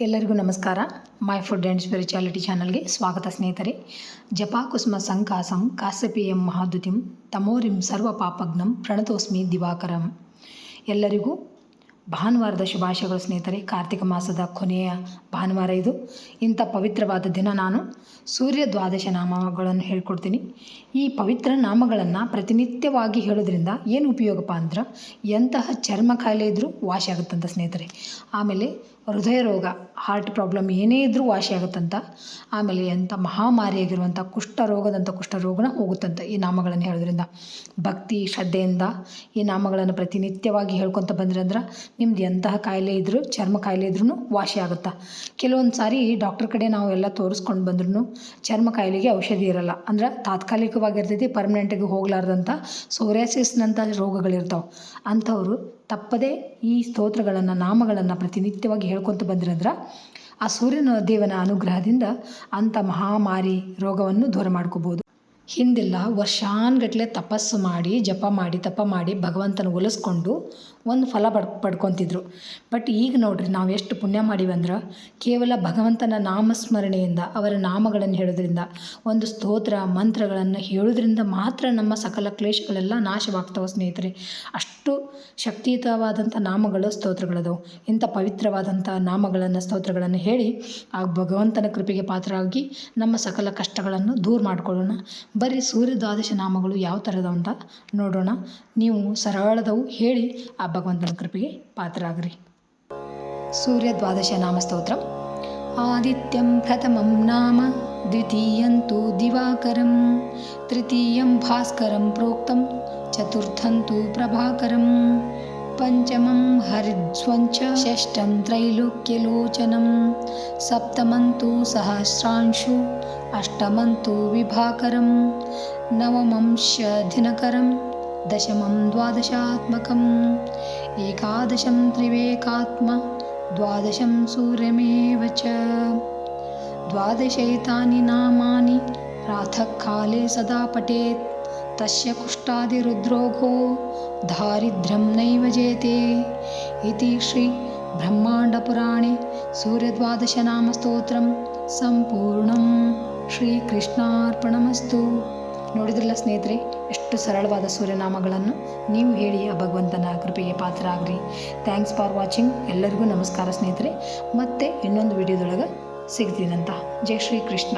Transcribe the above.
ಎಲ್ಲರಿಗೂ ನಮಸ್ಕಾರ. My food and spirituality ಚಾನಲ್ಗೆ ಸ್ವಾಗತ ಸ್ನೇಹಿತರೆ. ಜಪಾಕುಸ್ಮ ಸಂಕಾಸಂ ಕಾಸಪಿಯಂ ಮಹಾದ್ಯುತಿಂ, ತಮೋರಿಂ, ಸರ್ವ ಪಾಪಗ್ನಂ ಪ್ರಣತೋಸ್ಮಿ, ದಿವಾಕರಂ. ಎಲ್ಲರಿಗೂ ಭಾನುವಾರದ ಶುಭಾಶಯಗಳು ಸ್ನೇಹಿತರೆ. ಕಾರ್ತಿಕ ಮಾಸದ ಕೊನೆಯ ಭಾನುವಾರ ಇದು. ಇಂಥ ಪವಿತ್ರವಾದ ದಿನ ನಾನು ಸೂರ್ಯ ದ್ವಾದಶ ನಾಮಗಳನ್ನು ಹೇಳ್ಕೊಡ್ತೀನಿ. ಈ ಪವಿತ್ರ ನಾಮಗಳನ್ನು ಪ್ರತಿನಿತ್ಯವಾಗಿ ಹೇಳೋದ್ರಿಂದ ಏನು ಉಪಯೋಗಪ್ಪ ಅಂದ್ರೆ ಎಂತಹ ಚರ್ಮ ಕಾಯಿಲೆ ಇದ್ದರೂ ವಾಸಿ ಆಗುತ್ತಂತ ಸ್ನೇಹಿತರೆ. ಆಮೇಲೆ ಹೃದಯ ರೋಗ ಹಾರ್ಟ್ ಪ್ರಾಬ್ಲಮ್ ಏನೇ ಇದ್ದರೂ ವಾಸಿ ಆಗುತ್ತಂತ, ಆಮೇಲೆ ಎಂಥ ಮಹಾಮಾರಿಯಾಗಿರುವಂಥ ಕುಷ್ಠ ರೋಗದಂಥ ಕುಷ್ಠ ರೋಗನ ಹೋಗುತ್ತಂತ ಈ ನಾಮಗಳನ್ನು ಹೇಳೋದ್ರಿಂದ. ಭಕ್ತಿ, ಶ್ರದ್ಧೆಯಿಂದ ಈ ನಾಮಗಳನ್ನು ಪ್ರತಿನಿತ್ಯವಾಗಿ ಹೇಳ್ಕೊತ ಬಂದ್ರೆ ಅಂದ್ರೆ ನಿಮ್ದು ಎಂತಹ ಕಾಯಿಲೆ ಇದ್ದರೂ ಚರ್ಮ ಕಾಯಿಲೆ ಇದ್ರೂ ವಾಸಿ ಆಗುತ್ತಾ. ಕೆಲವೊಂದು ಸಾರಿ ಡಾಕ್ಟ್ರ್ ಕಡೆ ನಾವು ಎಲ್ಲ ತೋರಿಸ್ಕೊಂಡು ಬಂದ್ರೂ ಚರ್ಮ ಕಾಯಿಲೆಗೆ ಔಷಧಿ ಇರಲ್ಲ. ಅಂದ್ರೆ ತಾತ್ಕಾಲಿಕವಾಗಿರ್ತೈತಿ ಪರ್ಮನೆಂಟಿಗೆ ಹೋಗ್ಲಾರ್ದಂಥ ಸೋರ್ಯಾಸಿಸ್ನಂಥ ರೋಗಗಳಿರ್ತಾವೆ. ಅಂಥವ್ರು ತಪ್ಪದೇ ಈ ಸ್ತೋತ್ರಗಳನ್ನು, ನಾಮಗಳನ್ನು ಪ್ರತಿನಿತ್ಯವಾಗಿ ಹೇಳ್ಕೊತ ಬಂದ್ರಂದ್ರೆ ಆ ಸೂರ್ಯನ ದೇವನ ಅನುಗ್ರಹದಿಂದ ಅಂಥ ಮಹಾಮಾರಿ ರೋಗವನ್ನು ದೂರ ಮಾಡ್ಕೋಬೋದು. ಹಿಂದೆಲ್ಲ ವರ್ಷಾನ್ಗಟ್ಟಲೆ ತಪಸ್ಸು ಮಾಡಿ, ಜಪ ಮಾಡಿ, ತಪ ಮಾಡಿ ಭಗವಂತನ ಒಲಿಸ್ಕೊಂಡು ಒಂದು ಫಲ ಪಡ್, ಪಡ್ಕೊತಿದ್ರು. ಬಟ್ ಈಗ ನೋಡ್ರಿ ನಾವು ಎಷ್ಟು ಪುಣ್ಯ ಅಂದ್ರೆ ಕೇವಲ ಭಗವಂತನ ನಾಮಸ್ಮರಣೆಯಿಂದ, ಅವರ ನಾಮಗಳನ್ನು ಹೇಳೋದ್ರಿಂದ, ಒಂದು ಸ್ತೋತ್ರ, ಮಂತ್ರಗಳನ್ನು ಹೇಳೋದ್ರಿಂದ ಮಾತ್ರ ನಮ್ಮ ಸಕಲ ಕ್ಲೇಶಗಳೆಲ್ಲ ನಾಶವಾಗ್ತವೆ ಸ್ನೇಹಿತರೆ. ಅಷ್ಟು ಶಕ್ತಿಯುತವಾದಂಥ ನಾಮಗಳು, ಸ್ತೋತ್ರಗಳದವು. ಇಂಥ ಪವಿತ್ರವಾದಂಥ ನಾಮಗಳನ್ನು, ಸ್ತೋತ್ರಗಳನ್ನು ಹೇಳಿ ಆ ಭಗವಂತನ ಕೃಪೆಗೆ ಪಾತ್ರರಾಗಿ ನಮ್ಮ ಸಕಲ ಕಷ್ಟಗಳನ್ನು ದೂರ ಮಾಡ್ಕೊಳ್ಳೋಣ. ಬರೀ ಸೂರ್ಯ ದ್ವಾದಶ ನಾಮಗಳು ಯಾವ ಥರದ ಅಂತ ನೋಡೋಣ. ನೀವು ಸರಳದವು ಹೇಳಿ ಆ ಭಗವಂತನ ಕೃಪೆಗೆ ಪಾತ್ರರಾಗ್ರಿ. ಸೂರ್ಯ ದ್ವಾದಶ ನಾಮ ಸ್ತೋತ್ರ ಆದಿತ್ಯಂ ಪ್ರಥಮಂ ನಾಮ, ದ್ವಿತೀಯಂತು ದಿವಾಕರಂ, ತೃತೀಯಂ ಭಾಸ್ಕರಂ ಪ್ರೋಕ್ತಂ, ಚತುರ್ಥಂತು ಪ್ರಭಾಕರಂ. पञ्चमं हरिज्वं च षष्ठं त्रैलोक्यलोचनं सप्तमं तु सहस्रांशु अष्टमं तु विभाकरं नवमं श दशमं द्वादशात्मकम् एकादशं त्रिवेकात्म द्वादशं सूर्यमेव च। द्वादशैतानि नामानि प्रातःकाले सदा पठेत्। तस्य कुष्ठादिरुद्रोगो दारिद्र्यं नैव जेते इति श्रीब्रह्माण्डपुराणे सूर्यद्वादशनामस्तोत्रं ಸಂಪೂರ್ಣಂ ಶ್ರೀಕೃಷ್ಣಾರ್ಪಣಮಸ್ತು ನೋಡಿದ್ರಲ್ಲ ಸ್ನೇಹಿತರೆ ಎಷ್ಟು ಸರಳವಾದ ಸೂರ್ಯನಾಮಗಳನ್ನು ನೀವು ಹೇಳಿ ಆ ಭಗವಂತನ ಕೃಪೆಗೆ ಪಾತ್ರ ಆಗ್ರಿ ಥ್ಯಾಂಕ್ಸ್ ಫಾರ್ ವಾಚಿಂಗ್ ಎಲ್ಲರಿಗೂ ನಮಸ್ಕಾರ ಸ್ನೇಹಿತರೆ ಮತ್ತೆ ಇನ್ನೊಂದು ವಿಡಿಯೋದೊಳಗೆ ಸಿಗ್ತೀನಂತ ಜೈ ಶ್ರೀ ಕೃಷ್ಣ